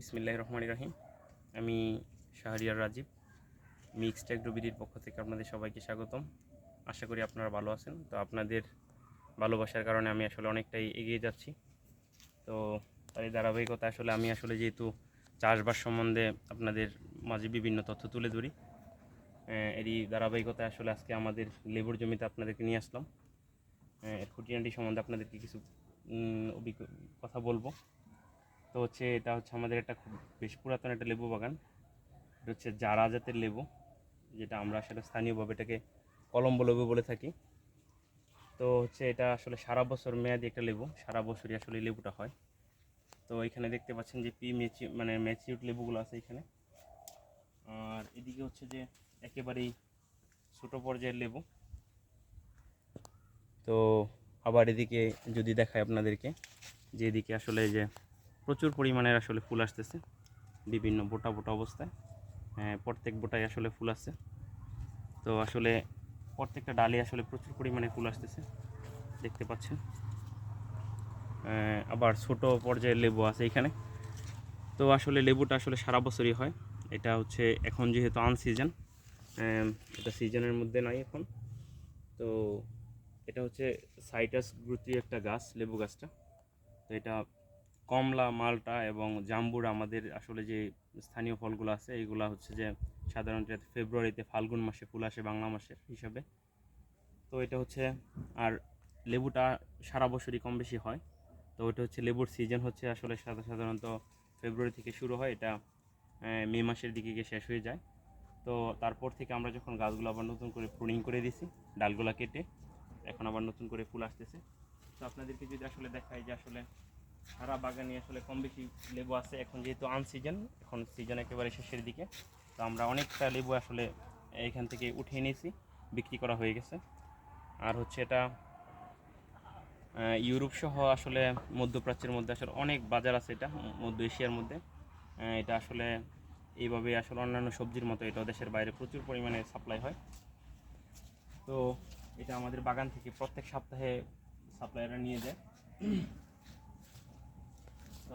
বিসমিল্লাহ রহমান রাহিম। আমি শাহরিয়ার রাজীব, মিক্সড অ্যাগ্রোবিডির পক্ষ থেকে আপনাদের সবাইকে স্বাগতম। আশা করি আপনারা ভালো আছেন। তো আপনাদের ভালোবাসার কারণে আমি আসলে অনেকটাই এগিয়ে যাচ্ছি। তো তার এই ধারাবাহিকতা আসলে আমি আসলে যেহেতু চাষবাস সম্বন্ধে আপনাদের মাঝে বিভিন্ন তথ্য তুলে ধরি এরই ধারাবাহিকতায় আসলে আজকে আমাদের লেবুর জমিতে আপনাদেরকে নিয়ে আসলাম। খুঁটিনাটি সম্বন্ধে আপনাদেরকে কিছু অভিজ্ঞ, কথা বলব। তো হচ্ছে এটা হচ্ছে আমাদের একটা খুব বেশ পুরাতন একটা লেবু বাগান। এটা হচ্ছে জারা জাতের লেবু, যেটা আমরা সেটা স্থানীয়ভাবে এটাকে কলম্বো লেবু বলে থাকি। তো হচ্ছে এটা আসলে সারা বছর মেয়াদি একটা লেবু, সারা বছরই আসলে লেবুটা হয়। তো এখানে দেখতে পাচ্ছেন যে পি মেচি মানে ম্যাচিউড লেবুগুলো আছে এখানে। আর এদিকে হচ্ছে যে একেবারেই ছোটো পর্যায়ের লেবু। তো আবার এদিকে যদি দেখায় আপনাদেরকে, যে এদিকে আসলে যে প্রচুর পরিমাণের আসলে ফুল আসতেছে। বিভিন্ন বোটা বোটা অবস্থায়। হ্যাঁ, প্রত্যেক বোটায় আসলে ফুল আসছে তো আসলে প্রত্যেকটা ডালে আসলে প্রচুর পরিমাণে ফুল আসতেছে। দেখতে পাচ্ছেন। আবার ছোট পর্যায়ের লেবু আছে এখানে। তো আসলে লেবুটা আসলে সারা বছরই হয়। এটা হচ্ছে এখন যেহেতু আন সিজন এটা সিজনের মধ্যে নয় এখন। তো এটা হচ্ছে সাইটাস গ্রুতি একটা গাছ লেবু গাছটা। তো এটা কমলা, মালটা এবং জাম্বুর আমাদের আসলে যে স্থানীয় ফলগুলো আছে, এইগুলা হচ্ছে যে সাধারণত ফেব্রুয়ারিতে ফাল্গুন মাসে ফুল আসে বাংলা মাসের হিসাবে। তো এটা হচ্ছে, আর লেবুটা সারা বছরই কম বেশি হয়। তো এটা হচ্ছে লেবুর সিজন হচ্ছে আসলে সাধা- সাধারণত ফেব্রুয়ারি থেকে শুরু হয়, এটা মে মাসের দিকে গিয়ে শেষ হয়ে যায়। তো তারপর থেকে আমরা যখন গাছগুলো আবার নতুন করে প্রুনিং করে দিছি, ডালগুলা কেটে, এখন আবার নতুন করে ফুল আসতেছে। তো আপনাদেরকে যদি আসলে দেখাই যে আসলে সারা বাগানে আসলে কম বেশি লেবু আছে। এখন যেহেতু আন সিজন এখন সিজন একেবারে শেষের দিকে, তো আমরা অনেকটা লেবু আসলে এখান থেকে উঠিয়ে নিয়েছি বিক্রি করা হয়ে গেছে। আর হচ্ছে এটা ইউরোপ সহ আসলে মধ্যপ্রাচ্যের মধ্যে আসলে অনেক বাজার আছে এটা, মধ্য এশিয়ার মধ্যে। এটা আসলে এইভাবে আসলে অন্যান্য সবজির মতো এটা দেশের বাইরে প্রচুর পরিমাণে সাপ্লাই হয়। তো এটা আমাদের বাগান থেকে প্রত্যেক সপ্তাহে সাপ্লাইরা নিয়ে যায়।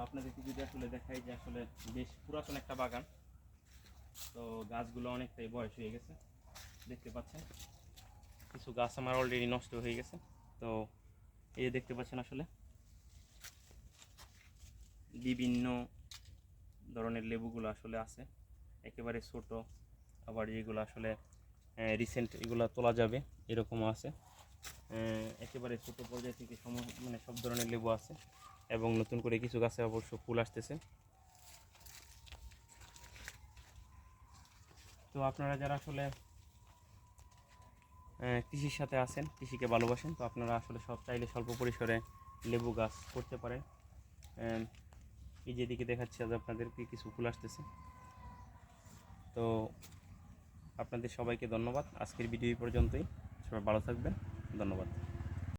আপনাদেরকে যদি আসলে দেখাই যে আসলে বেশ পুরাতন একটা বাগান, তো গাছগুলো অনেকটাই বয়স হয়ে গেছে, দেখতে পাচ্ছেন। কিছু গাছ আমার অলরেডি নষ্ট হয়ে গেছে, তো এই দেখতে পাচ্ছেন আসলে বিভিন্ন ধরনের লেবুগুলো আসলে আছে, একেবারে ছোট, আবার যেগুলো আসলে রিসেন্ট এগুলো তোলা যাবে, এরকমও আছে। একেবারে ছোট পর্যায় থেকে সম মানে সব ধরনের লেবু আছে। এবং নতুন করে কিছু গাছে অবশ্য ফুল আসতেছে। তো আপনারা যারা আসলে কৃষির সাথে আছেন, কৃষিকে ভালোবাসেন, তো আপনারা আসলে সব চাইলে স্বল্প পরিসরে লেবু গাছ করতে পারেন এই যেদিকে দেখাচ্ছি, আজ আপনাদেরকে কিছু ফুল আসতেছে। তো আপনাদের সবাইকে ধন্যবাদ। আজকের ভিডিও এই পর্যন্তই। সবাই ভালো থাকবেন। ধন্যবাদ।